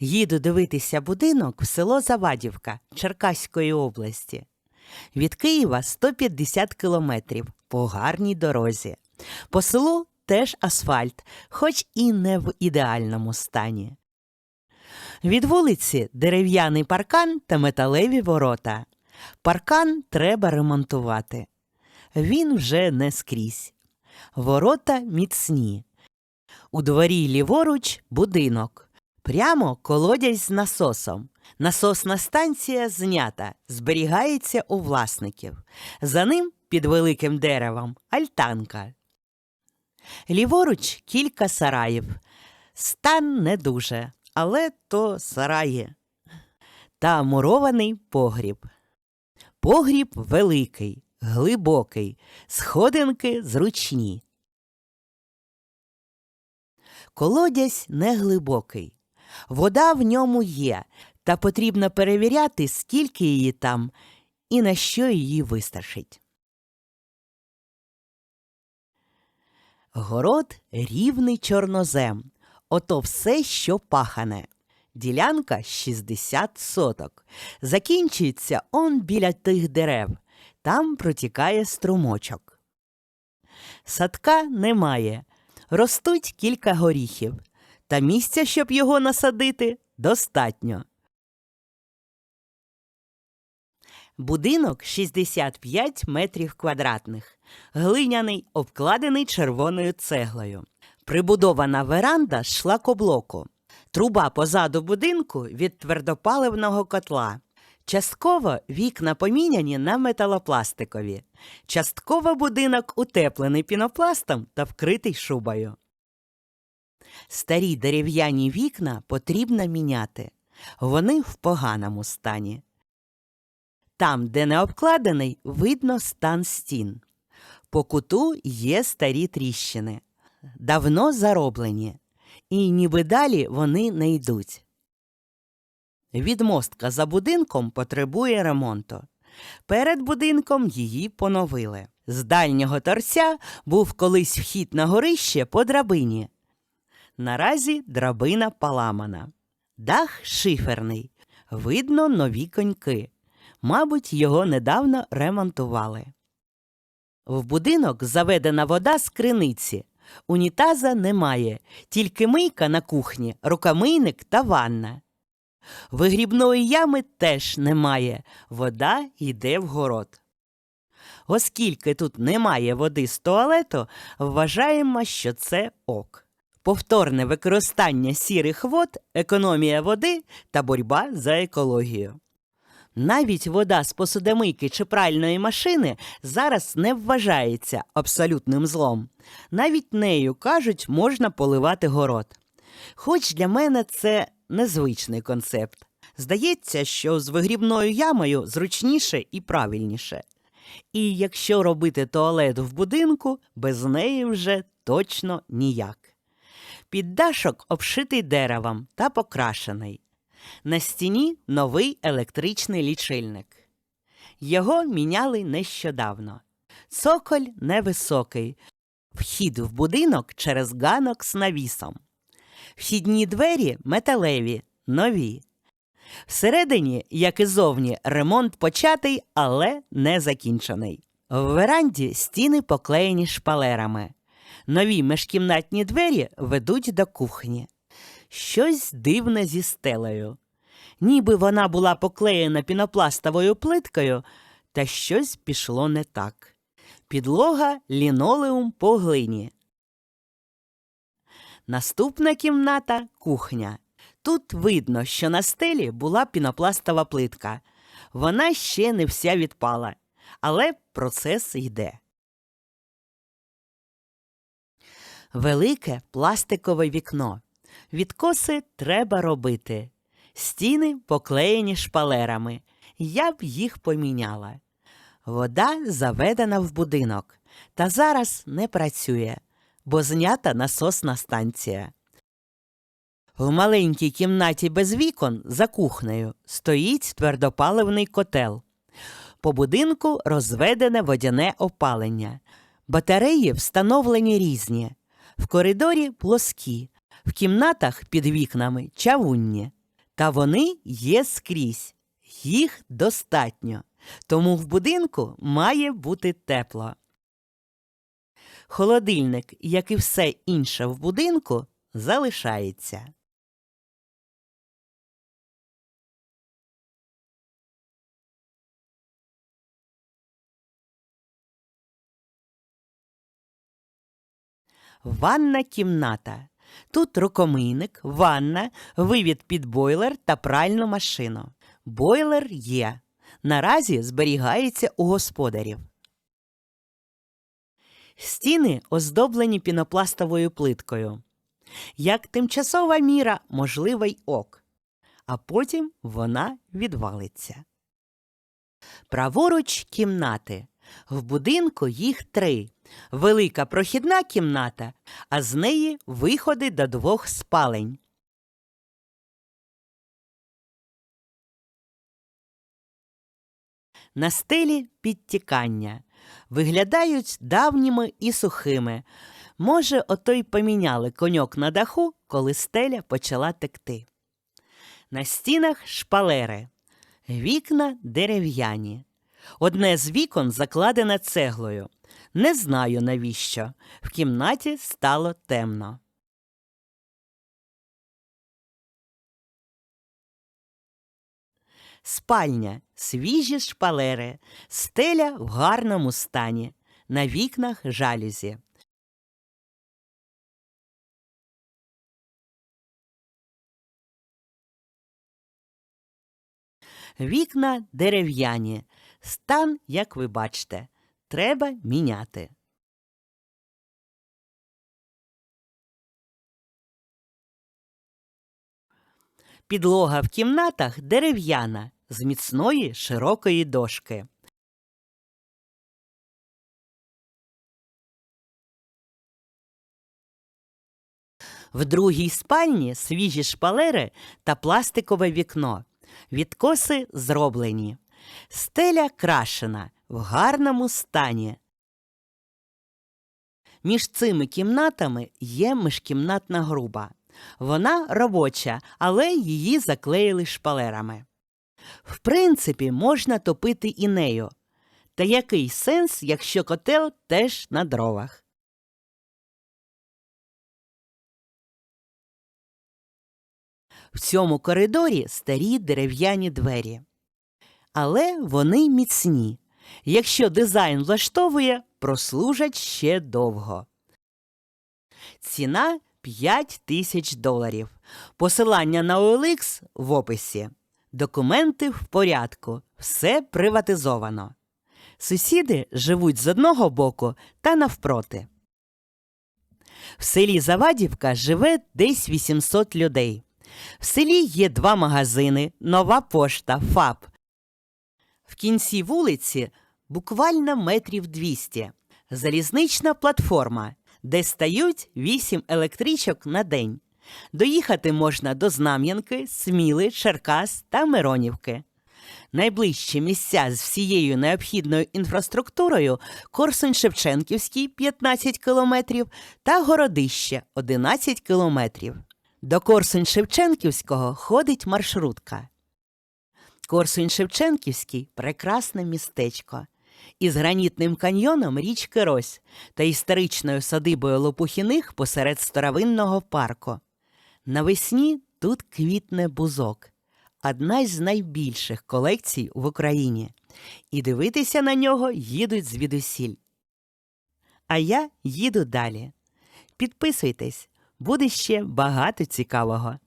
Їду дивитися будинок в село Завадівка Черкаської області. Від Києва 150 кілометрів по гарній дорозі. По селу теж асфальт, хоч і не в ідеальному стані. Від вулиці дерев'яний паркан та металеві ворота. Паркан треба ремонтувати. Він вже не скрізь. Ворота міцні. У дворі ліворуч будинок. Прямо колодязь з насосом. Насосна станція знята, зберігається у власників. За ним під великим деревом альтанка. Ліворуч кілька сараїв. Стан не дуже, але то сараї. Та мурований погріб. Погріб великий, глибокий, сходинки зручні. Колодязь неглибокий. Вода в ньому є, та потрібно перевіряти, скільки її там і на що її вистачить. Город рівний чорнозем. Ото все, що пахане. Ділянка 60 соток. Закінчується он біля тих дерев. Там протікає струмочок. Садка немає. Ростуть кілька горіхів. Та місця, щоб його насадити, достатньо. Будинок 65 метрів квадратних, глиняний, обкладений червоною цеглою. Прибудована веранда з шлакоблоку. Труба позаду будинку від твердопаливного котла. Частково вікна поміняні на металопластикові. Частково будинок утеплений пінопластом та вкритий шубою. Старі дерев'яні вікна потрібно міняти. Вони в поганому стані. Там, де не обкладений, видно стан стін. По куту є старі тріщини. Давно зароблені, і ніби далі вони не йдуть. Відмостка за будинком потребує ремонту. Перед будинком її поновили. З дальнього торця був колись вхід на горище по драбині. Наразі драбина поламана. Дах шиферний. Видно нові коньки. Мабуть, його недавно ремонтували. В будинок заведена вода з криниці. Унітаза немає, тільки мийка на кухні, рукомийник та ванна. Вигрібної ями теж немає, вода йде в город. Оскільки тут немає води з туалету, вважаємо, що це ок. Повторне використання сірих вод, економія води та боротьба за екологію. Навіть вода з посудомийки чи пральної машини зараз не вважається абсолютним злом. Навіть нею, кажуть, можна поливати город. Хоч для мене це незвичний концепт. Здається, що з вигрібною ямою зручніше і правильніше. І якщо робити туалет в будинку, без неї вже точно ніяк. Піддашок обшитий деревом та покрашений. На стіні новий електричний лічильник. Його міняли нещодавно. Цоколь невисокий. Вхід в будинок через ганок з навісом. Вхідні двері металеві, нові. Всередині, як і зовні, ремонт початий, але не закінчений. В веранді стіни поклеєні шпалерами. Нові міжкімнатні двері ведуть до кухні. Щось дивне зі стелею. Ніби вона була поклеєна пінопластовою плиткою, та щось пішло не так. Підлога лінолеум по глині. Наступна кімната кухня. Тут видно, що на стелі була пінопластова плитка. Вона ще не вся відпала, але процес йде. Велике пластикове вікно. Відкоси треба робити. Стіни поклеєні шпалерами. Я б їх поміняла. Вода заведена в будинок, та зараз не працює, бо знята насосна станція. В маленькій кімнаті без вікон за кухнею стоїть твердопаливний котел. По будинку розведене водяне опалення. Батареї встановлені різні. В коридорі плоскі, в кімнатах під вікнами чавунні. Та вони є скрізь, їх достатньо, тому в будинку має бути тепло. Холодильник, як і все інше в будинку, залишається. Ванна кімната. Тут рукомийник, ванна, вивід під бойлер та пральну машину. Бойлер є. Наразі зберігається у господарів. Стіни оздоблені пінопластовою плиткою. Як тимчасова міра можливий ок, а потім вона відвалиться. Праворуч кімнати. В будинку їх три. Велика прохідна кімната, а з неї виходи до двох спалень. На стелі підтікання. Виглядають давніми і сухими. Може, ото й поміняли коньок на даху, коли стеля почала текти. На стінах шпалери, вікна дерев'яні. Одне з вікон закладене цеглою. Не знаю навіщо. В кімнаті стало темно. Спальня, свіжі шпалери, стеля в гарному стані, на вікнах жалюзі. Вікна дерев'яні, стан, як ви бачите, треба міняти. Підлога в кімнатах дерев'яна з міцної широкої дошки. В другій спальні свіжі шпалери та пластикове вікно. Відкоси зроблені. Стеля крашена в гарному стані. Між цими кімнатами є міжкімнатна груба. Вона робоча, але її заклеїли шпалерами. В принципі, можна топити і нею. Та який сенс, якщо котел теж на дровах? В цьому коридорі старі дерев'яні двері. Але вони міцні. Якщо дизайн влаштовує, прослужать ще довго. Ціна 5 тисяч доларів. Посилання на OLX в описі. Документи в порядку. Все приватизовано. Сусіди живуть з одного боку та навпроти. В селі Завадівка живе десь 800 людей. В селі є два магазини, нова пошта, ФАП. В кінці вулиці буквально метрів 200. Залізнична платформа, де стають 8 електричок на день. Доїхати можна до Знам'янки, Сміли, Черкас та Миронівки. Найближчі місця з всією необхідною інфраструктурою Корсунь Шевченківський 15 кілометрів та Городище 11 кілометрів. До Корсунь Шевченківського ходить маршрутка. Корсунь Шевченківський прекрасне містечко. Із гранітним каньйоном річки Рось та історичною садибою Лопухіних посеред старовинного парку. Навесні тут квітне бузок, одна з найбільших колекцій в Україні. І дивитися на нього їдуть звідусіль. А я їду далі. Підписуйтесь, буде ще багато цікавого.